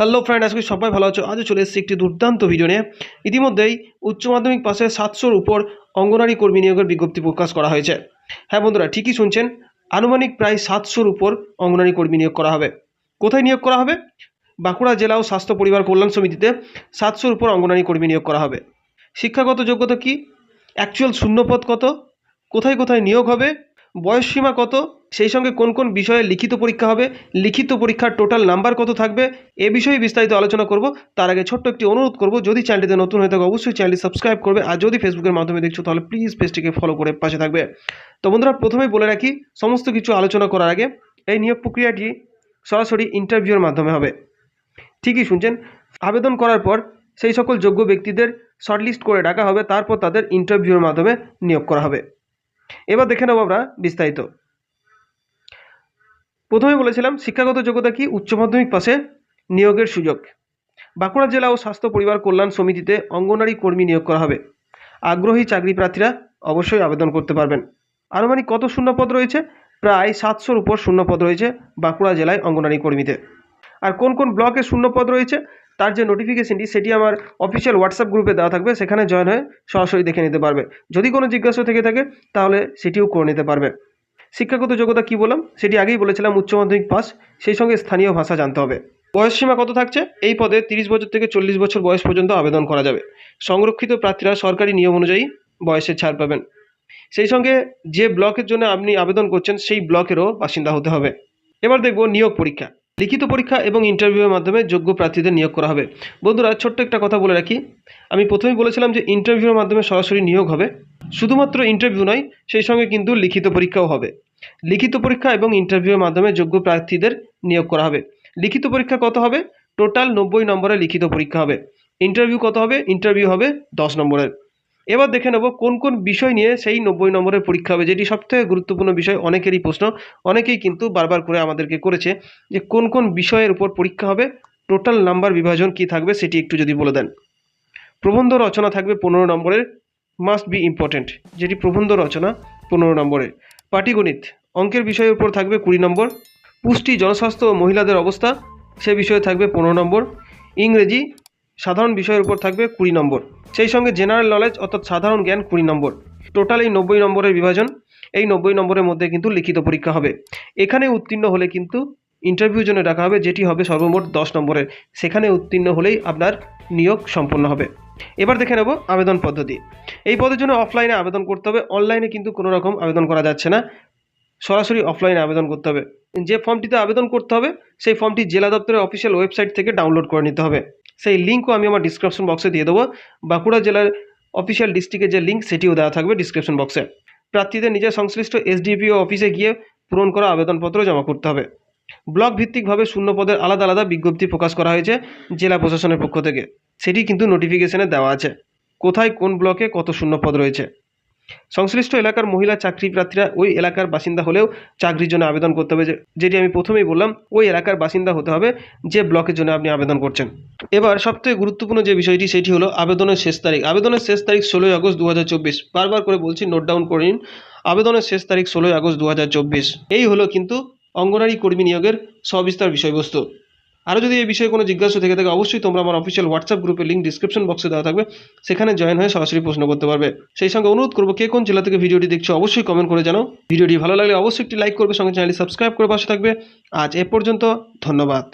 Hello friend আজকে সবাই ভালো আছো? আজও চলে এসেছি একটি দুর্দান্ত ভিডিও নিয়ে। ইতিমধ্যেই উচ্চ মাধ্যমিক পাশে সাতশোর উপর অঙ্গনারী কর্মী নিয়োগের বিজ্ঞপ্তি প্রকাশ করা হয়েছে। হ্যাঁ বন্ধুরা, ঠিকই শুনছেন, আনুমানিক প্রায় সাতশোর উপর অঙ্গনারী কর্মী নিয়োগ করা হবে। কোথায় নিয়োগ করা হবে? বাঁকুড়া জেলা ও স্বাস্থ্য পরিবার কল্যাণ সমিতিতে সাতশোর উপর অঙ্গনারী কর্মী নিয়োগ করা হবে। শিক্ষাগত যোগ্যতা কি? অ্যাকচুয়াল শূন্যপদ কত? কোথায় কোথায় নিয়োগ হবে? বয়স সীমা কত? সেই সঙ্গে কোন কোন বিষয়ে লিখিত পরীক্ষা হবে, লিখিত পরীক্ষার টোটাল নাম্বার কত থাকবে, এ বিষয়ে বিস্তারিত আলোচনা করব। তার আগে ছোট্ট একটি অনুরোধ করব, যদি চ্যানেলটিতে নতুন হয়ে থাকে, অবশ্যই চ্যানেলটি সাবস্ক্রাইব করবে, আর যদি ফেসবুকের মাধ্যমে দেখছ, তাহলে প্লিজ পেজটিকে ফলো করে পাশে থাকবে। তো বন্ধুরা, প্রথমেই বলে রাখি, সমস্ত কিছু আলোচনা করার আগে এই নিয়োগ প্রক্রিয়াটি সরাসরি ইন্টারভিউর মাধ্যমে হবে। ঠিকই শুনছেন? আবেদন করার পর সেই সকল যোগ্য ব্যক্তিদের শর্টলিস্ট করে ডাকা হবে, তারপর তাদের ইন্টারভিউর মাধ্যমে নিয়োগ করা হবে। এবার দেখে নেব আমরা বিস্তারিত। প্রথমে বলেছিলাম, শিক্ষাগত যোগ্যতা কি? উচ্চ মাধ্যমিক পাশে নিয়োগের সুযোগ। বাঁকুড়া জেলা ও স্বাস্থ্য পরিবার কল্যাণ সমিতিতে অঙ্গনারী কর্মী নিয়োগ করা হবে। আগ্রহী চাকরি প্রার্থীরা অবশ্যই আবেদন করতে পারবেন। আনুমানিক কত শূন্যপদ রয়েছে? প্রায় সাতশোর উপর শূন্যপদ রয়েছে বাঁকুড়া জেলায় অঙ্গনারী কর্মীতে আর কোন কোন ব্লকে শূন্যপদ রয়েছে? তার যে নোটিফিকেশনটি সেটি আমার অফিসিয়াল হোয়াটসঅ্যাপ গ্রুপে দেওয়া থাকবে। সেখানে জয়েন হয়ে সরাসরি দেখে নিতে পারবে। যদি কোনো জিজ্ঞাসা থেকে থাকে, তাহলে সেটিও করে নিতে পারবে। শিক্ষাগত যোগ্যতা কি বললাম? সেটি আগেই বলেছিলাম উচ্চ মাধ্যমিক পাস। সেই সঙ্গে স্থানীয় ভাষা জানতে হবে। বয়স সীমা কত থাকছে? এই পদে তিরিশ বছর থেকে চল্লিশ বছর বয়স পর্যন্ত আবেদন করা যাবে। সংরক্ষিত প্রার্থীরা সরকারি নিয়ম অনুযায়ী বয়সে ছাড় পাবেন। সেই সঙ্গে যে ব্লকের জন্য আপনি আবেদন করছেন, সেই ব্লকেরও বাসিন্দা হতে হবে। এবার দেখব নিয়োগ পরীক্ষা। লিখিত পরীক্ষা এবং ইন্টারভিউয়ের মাধ্যমে যোগ্য প্রার্থীদের নিয়োগ করা হবে। বন্ধুরা, ছোট্ট একটা কথা বলে রাখি। আমি প্রথমেই বলেছিলাম যে ইন্টারভিউর মাধ্যমে সরাসরি নিয়োগ হবে। শুধুমাত্র ইন্টারভিউ নয়, সেই সঙ্গে কিন্তু লিখিত পরীক্ষাও হবে। লিখিত পরীক্ষা এবং ইন্টারভিউয়ের মাধ্যমে যোগ্য প্রার্থীদের নিয়োগ করা হবে। লিখিত পরীক্ষা কত হবে? টোটাল নব্বই নম্বরের লিখিত পরীক্ষা হবে। ইন্টারভিউ কত হবে? ইন্টারভিউ হবে দশ নম্বরের এবার দেখে নেব কোন কোন বিষয় নিয়ে সেই নব্বই নম্বরের পরীক্ষা হবে, যেটি সবথেকে গুরুত্বপূর্ণ বিষয়, অনেকেরই প্রশ্ন, অনেকেই কিন্তু বারবার করে আমাদেরকে করেছে যে কোন কোন বিষয়ের উপর পরীক্ষা হবে টোটাল নাম্বার বিভাজন কি থাকবে সেটি একটু যদি বলে দেন। প্রবন্ধ রচনা থাকবে পনেরো নম্বরের মাস্ট বি ইম্পর্ট্যান্ট যেটি প্রবন্ধ রচনা পনেরো নম্বরের। পাটিগণিত, অঙ্কের বিষয়ের উপর থাকবে কুড়ি নম্বর, পুষ্টি, জনস্বাস্থ্য ও মহিলাদের অবস্থা সে বিষয়ে থাকবে পনেরো নম্বর, ইংরেজি সাধারণ বিষয়ের উপর থাকবে কুড়ি নম্বর। সেই সঙ্গে জেনারেল নলেজ অর্থাৎ সাধারণ জ্ঞান, কুড়ি নম্বর। টোটাল এই নব্বই নম্বরের বিভাজন, এই নব্বই নম্বরের মধ্যে কিন্তু লিখিত পরীক্ষা হবে। এখানে উত্তীর্ণ হলে কিন্তু ইন্টারভিউ জন্য ডাকা হবে, যেটি হবে সর্বমোট দশ নম্বরের। সেখানে উত্তীর্ণ হলেই আপনার নিয়োগ সম্পন্ন হবে। এবার দেখে নেব আবেদন পদ্ধতি। এই পদের জন্য অফলাইনে আবেদন করতে হবে অনলাইনে কিন্তু কোনো রকম আবেদন করা যাচ্ছে না। সরাসরি অফলাইনে আবেদন করতে হবে। যে ফর্মটিতে আবেদন করতে হবে, সেই ফর্মটি জেলা দপ্তরের অফিসিয়াল ওয়েবসাইট থেকে ডাউনলোড করে নিতে হবে। সেই লিঙ্কও আমি আমার ডিসক্রিপশন বক্সে দিয়ে দেবো। বাঁকুড়া জেলার অফিসিয়াল ডিস্ট্রিক্টের যে লিঙ্ক সেটিও দেওয়া থাকবে ডিসক্রিপশন বক্সে প্রার্থীদের নিজের সংশ্লিষ্ট এসডিপিও অফিসে গিয়ে পূরণ করা আবেদনপত্র জমা করতে হবে। ব্লক ভিত্তিকভাবে শূন্য পদের আলাদা আলাদা বিজ্ঞপ্তি প্রকাশ করা হয়েছে জেলা প্রশাসনের পক্ষ থেকে। সেটি কিন্তু নোটিফিকেশনে দেওয়া আছে। কোথায় কোন ব্লকে কত শূন্য পদ রয়েছে? সংশ্লিষ্ট এলাকার মহিলা চাকরি প্রার্থীরা ওই এলাকার বাসিন্দা হলেও চাকরির জন্য আবেদন করতে হবে যেটি আমি প্রথমেই বললাম, ওই এলাকার বাসিন্দা হতে হবে যে ব্লকের জন্য আপনি আবেদন করছেন। এবার সবথেকে গুরুত্বপূর্ণ যে বিষয়টি, সেটি হলো আবেদনের শেষ তারিখ। আবেদনের শেষ তারিখ ষোলোই আগস্ট দু হাজার চব্বিশ। বারবার করে বলছি নোট ডাউন করে নিন। আবেদনের শেষ তারিখ ষোলোই আগস্ট দু হাজার চব্বিশ। এই হলো কিন্তু অঙ্গনারী কর্মী নিয়োগের সবিস্তার বিষয়বস্তু। আরও যদি এই বিষয়ে কোনো জিজ্ঞাসা থেকে থাকে, অবশ্যই তোমরা আমার অফিসিয়াল হোয়াটসঅ্যাপ গ্রুপের লিঙ্ক ডিসক্রিপশন বক্সে দেওয়া থাকবে। সেখানে জয়েন হয়ে সরাসরি প্রশ্ন করতে পারবে। সেই সঙ্গে অনুরোধ করব, কে কোন জেলা থেকে ভিডিওটি দেখছ, অবশ্যই কমেন্ট করে জানাও। ভিডিওটি ভালো লাগলে অবশ্যই একটি লাইক করবে, সঙ্গে চ্যানেলটি সাবস্ক্রাইব করে পাশে থাকবে। আজ এ পর্যন্ত ধন্যবাদ।